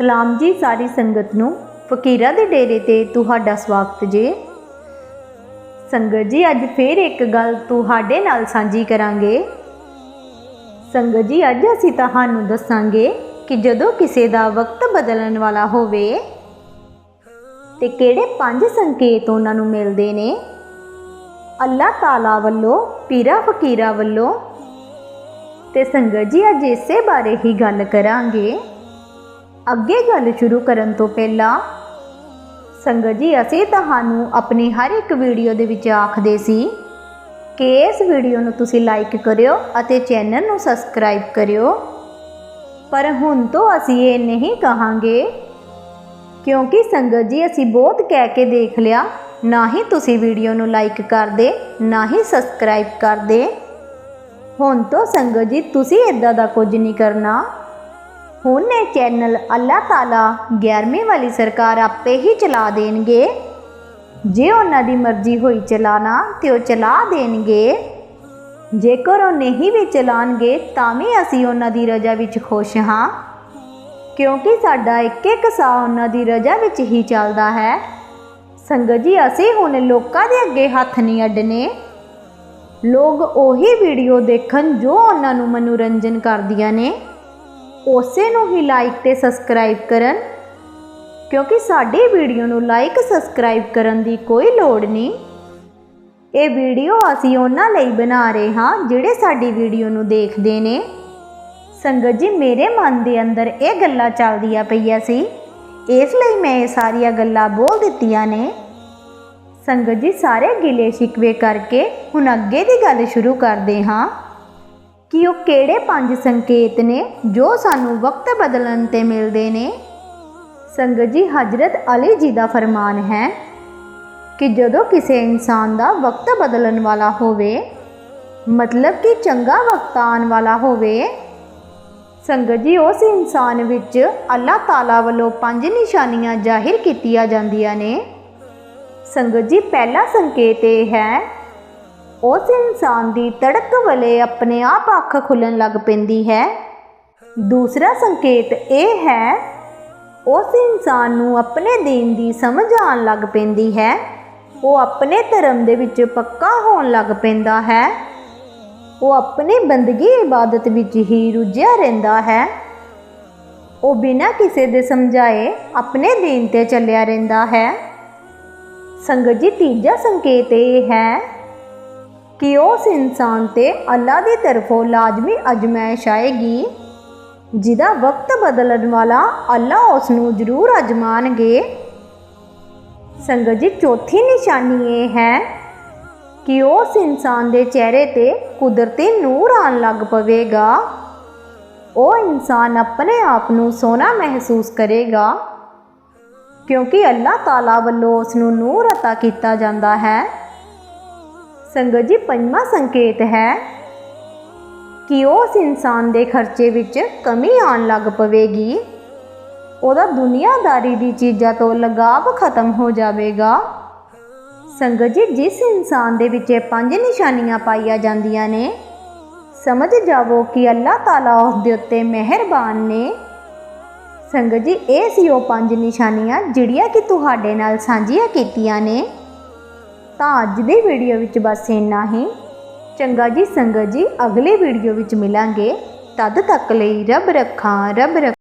ਸਲਾਮ ਜੀ ਸਾਰੀ ਸੰਗਤ ਨੂੰ। ਫਕੀਰਾਂ ਦੇ ਡੇਰੇ ਤੇ ਤੁਹਾਡਾ ਸਵਾਗਤ ਜੀ। ਸੰਗਤ ਜੀ, ਅੱਜ ਫੇਰ ਇੱਕ ਗੱਲ ਤੁਹਾਡੇ ਨਾਲ ਸਾਂਝੀ ਕਰਾਂਗੇ। ਸੰਗਤ ਜੀ, ਅੱਜ ਅਸੀਂ ਤੁਹਾਨੂੰ ਦੱਸਾਂਗੇ ਕਿ ਜਦੋਂ ਕਿਸੇ ਦਾ ਵਕਤ ਬਦਲਣ ਵਾਲਾ ਹੋਵੇ, ਤੇ ਕਿਹੜੇ ਪੰਜ ਸੰਕੇਤ ਉਹਨਾਂ ਨੂੰ ਮਿਲਦੇ ਨੇ? ਅੱਲਾਹ ਤਾਲਾ ਵੱਲੋਂ, ਪੀਰਾ ਫਕੀਰਾ ਵੱਲੋਂ। ਤੇ ਸੰਗਤ ਜੀ, ਅੱਜ ਇਸੇ ਬਾਰੇ ਹੀ ਗੱਲ ਕਰਾਂਗੇ। ਅੱਗੇ ਗੱਲ ਸ਼ੁਰੂ ਕਰਨ ਤੋਂ ਪਹਿਲਾਂ, ਸੰਗਤ ਜੀ, ਅਸੀਂ ਤੁਹਾਨੂੰ ਆਪਣੀ ਹਰ ਇੱਕ ਵੀਡੀਓ ਦੇ ਵਿੱਚ ਆਖਦੇ ਸੀ ਕਿ ਇਸ ਵੀਡੀਓ ਨੂੰ ਤੁਸੀਂ ਲਾਈਕ ਕਰਿਓ ਅਤੇ ਚੈਨਲ ਨੂੰ ਸਬਸਕ੍ਰਾਈਬ ਕਰਿਓ। ਪਰ ਹੁਣ ਤੋਂ ਅਸੀਂ ਇਹ ਨਹੀਂ ਕਹਾਂਗੇ, ਕਿਉਂਕਿ ਸੰਗਤ ਜੀ, ਅਸੀਂ ਬਹੁਤ ਕਹਿ ਕੇ ਦੇਖ ਲਿਆ, ਨਾ ਹੀ ਤੁਸੀਂ ਵੀਡੀਓ ਨੂੰ ਲਾਈਕ ਕਰਦੇ, ਨਾ ਹੀ ਸਬਸਕ੍ਰਾਈਬ ਕਰਦੇ। ਹੁਣ ਤੋਂ ਸੰਗਤ ਜੀ, ਤੁਸੀਂ ਇਦਾਂ ਦਾ ਕੁਝ ਨਹੀਂ ਕਰਨਾ। ਹੁਣ ਇਹ ਚੈਨਲ ਅੱਲਾਹ ਤਾਲਾ 11ਵੀਂ ਵਾਲੀ ਸਰਕਾਰ ਆਪੇ ਹੀ ਚਲਾ ਦੇਣਗੇ। ਜੇ ਉਹਨਾਂ ਦੀ ਮਰਜ਼ੀ ਹੋਈ ਚਲਾਣਾ ਤੇ ਉਹ ਚਲਾ ਦੇਣਗੇ। ਜੇਕਰ ਉਹ ਨਹੀਂ ਵੀ ਚਲਾਣਗੇ, ਤਾਂ ਵੀ ਅਸੀਂ ਉਹਨਾਂ ਦੀ ਰਜ਼ਾ ਵਿੱਚ ਖੁਸ਼ ਹਾਂ। ਕਿਉਂਕਿ ਸਾਡਾ ਇੱਕ ਇੱਕ ਸਾਹ ਉਹਨਾਂ ਦੀ ਰਜ਼ਾ ਵਿੱਚ ਹੀ ਚੱਲਦਾ ਹੈ। ਸੰਗਤ ਜੀ, ਅਸੀਂ ਹੁਣ ਲੋਕਾਂ ਦੇ ਅੱਗੇ ਹੱਥ ਨਹੀਂ ਅੱਡਨੇ। ਲੋਕ ਉਹੀ ਵੀਡੀਓ ਦੇਖਣ ਜੋ ਉਹਨਾਂ ਨੂੰ ਮਨੋਰੰਜਨ ਕਰਦੀਆਂ ਨੇ। ਉਸੇ ਨੂੰ ਹੀ ਲਾਈਕ ਤੇ ਸਬਸਕ੍ਰਾਈਬ ਕਰਨ। ਕਿਉਂਕਿ ਸਾਡੀ ਵੀਡੀਓ ਨੂੰ ਲਾਈਕ ਸਬਸਕ੍ਰਾਈਬ ਕਰਨ ਦੀ ਕੋਈ ਲੋੜ ਨਹੀਂ। ਇਹ ਵੀਡੀਓ ਅਸੀਂ ਉਹਨਾਂ ਲਈ ਬਣਾ ਰਹੇ ਹਾਂ ਜਿਹੜੇ ਸਾਡੀ ਵੀਡੀਓ ਨੂੰ ਦੇਖਦੇ ਨੇ। ਸੰਗਤ ਜੀ, ਮੇਰੇ ਮਨ ਦੇ ਅੰਦਰ ਇਹ ਗੱਲਾਂ ਚੱਲਦੀਆਂ ਪਈਆਂ ਸੀ। ਇਸ ਲਈ ਮੈਂ ਇਹ ਸਾਰੀਆਂ ਗੱਲਾਂ ਬੋਲ ਦਿੱਤੀਆਂ ਨੇ। ਸੰਗਤ ਜੀ, ਸਾਰੇ ਗਿਲੇ ਸ਼ਿਕਵੇ ਕਰਕੇ ਹੁਣ ਅੱਗੇ ਦੀ ਗੱਲ ਸ਼ੁਰੂ ਕਰਦੇ ਹਾਂ। ਕਿ ਉਹ ਕਿਹੜੇ ਪੰਜ ਸੰਕੇਤ ਨੇ ਜੋ ਸਾਨੂੰ ਵਕਤ ਬਦਲਣ ਤੇ ਮਿਲਦੇ ਨੇ? ਸੰਗਤ ਜੀ, ਹਜ਼ਰਤ ਅਲੀ ਜੀ ਦਾ ਫਰਮਾਨ ਹੈ ਕਿ ਜਦੋਂ ਕਿਸੇ ਇਨਸਾਨ ਦਾ ਵਕਤ ਬਦਲਣ ਵਾਲਾ ਹੋਵੇ, ਮਤਲਬ ਕਿ ਚੰਗਾ ਵਕਤ ਆਉਣ ਵਾਲਾ ਹੋਵੇ, ਸੰਗਤ ਜੀ, ਉਸ ਇਨਸਾਨ ਵਿੱਚ ਅੱਲਾਹ ਤਾਲਾ ਵੱਲੋਂ ਪੰਜ ਨਿਸ਼ਾਨੀਆਂ ਜ਼ਾਹਿਰ ਕੀਤੀਆਂ ਜਾਂਦੀਆਂ ਨੇ। ਸੰਗਤ ਜੀ, ਪਹਿਲਾ ਸੰਕੇਤ ਇਹ ਹੈ ਉਸ ਇਨਸਾਨ ਦੀ ਤੜਕ ਵੇਲੇ ਆਪਣੇ ਆਪ ਅੱਖ ਖੁੱਲਣ ਲੱਗ ਪੈਂਦੀ ਹੈ। ਦੂਸਰਾ ਸੰਕੇਤ ਇਹ ਹੈ, ਉਸ ਇਨਸਾਨ ਨੂੰ ਆਪਣੇ ਦੀਨ ਦੀ ਸਮਝ ਆਉਣ ਲੱਗ ਪੈਂਦੀ ਹੈ। ਉਹ ਆਪਣੇ ਧਰਮ ਦੇ ਵਿੱਚ ਪੱਕਾ ਹੋਣ ਲੱਗ ਪੈਂਦਾ ਹੈ। ਉਹ ਆਪਣੀ ਬੰਦਗੀ ਇਬਾਦਤ ਵਿੱਚ ਹੀ ਰੁੱਝਿਆ ਰਹਿੰਦਾ ਹੈ। ਉਹ ਬਿਨਾਂ ਕਿਸੇ ਦੇ ਸਮਝਾਏ ਆਪਣੇ ਦੀਨ ਤੇ ਚੱਲਿਆ ਰਹਿੰਦਾ ਹੈ। ਸੰਗਤ ਜੀ, ਤੀਜਾ ਸੰਕੇਤ ਇਹ ਹੈ ਕਿ ਉਸ ਇਨਸਾਨ ਤੇ ਅੱਲਾ ਦੀ ਤਰਫੋਂ ਲਾਜ਼ਮੀ ਅਜਮਾਇਸ਼ ਆਏਗੀ ਜਿਹਦਾ ਵਕਤ ਬਦਲਣ ਵਾਲਾ ਅੱਲਾ ਉਸ ਨੂੰ ਜ਼ਰੂਰ ਅਜਮਾਣਗੇ ਸੰਗਤ ਜੀ ਚੌਥੀ ਨਿਸ਼ਾਨੀ ਇਹ ਹੈ ਕਿ ਉਸ ਇਨਸਾਨ ਦੇ ਚਿਹਰੇ ਤੇ ਕੁਦਰਤੀ ਨੂਰ ਆਣ ਲੱਗ ਪਵੇਗਾ ਉਹ ਇਨਸਾਨ ਆਪਣੇ ਆਪ ਨੂੰ ਸੋਹਣਾ ਮਹਿਸੂਸ ਕਰੇਗਾ ਕਿਉਂਕਿ ਅੱਲਾਹ ਤਾਲਾ ਵੱਲੋਂ ਉਸ ਨੂੰ ਨੂਰ عطا ਕੀਤਾ ਜਾਂਦਾ ਹੈ ਸੰਗਤ ਜੀ, ਪੰਜਵਾਂ ਸੰਕੇਤ ਹੈ ਕਿ ਉਸ ਇਨਸਾਨ ਦੇ ਖਰਚੇ ਵਿੱਚ ਕਮੀ ਆਉਣ ਲੱਗ ਪਵੇਗੀ। ਉਹਦਾ ਦੁਨੀਆਦਾਰੀ ਦੀ ਚੀਜ਼ਾਂ ਤੋਂ ਲਗਾਵ ਖਤਮ ਹੋ ਜਾਵੇਗਾ। ਸੰਗਤ ਜੀ, ਜਿਸ ਇਨਸਾਨ ਦੇ ਵਿੱਚ ਪੰਜ ਨਿਸ਼ਾਨੀਆਂ ਪਾਈਆਂ ਜਾਂਦੀਆਂ ਨੇ, ਸਮਝ ਜਾਵੋ ਕਿ ਅੱਲਾਹ ਤਾਲਾ ਉਸ ਦੇ ਉੱਤੇ ਮਿਹਰਬਾਨ ਨੇ। ਸੰਗਤ ਜੀ, ਇਹ ਸੀ ਉਹ ਪੰਜ ਨਿਸ਼ਾਨੀਆਂ ਜਿਹੜੀਆਂ ਕਿ ਤੁਹਾਡੇ ਨਾਲ ਸਾਂਝੀਆਂ ਕੀਤੀਆਂ ਨੇ। ਤਾਂ ਅੱਜ ਦੇ ਵੀਡੀਓ ਵਿੱਚ ਬਸ ਇੰਨਾ ਹੀ। ਚੰਗਾ ਜੀ ਸੰਗਤ ਜੀ, ਅਗਲੇ ਵੀਡੀਓ ਵਿੱਚ ਮਿਲਾਂਗੇ। ਤਦ ਤੱਕ ਲਈ ਰੱਬ ਰੱਖਾਂ, ਰੱਬ ਰੱਖ।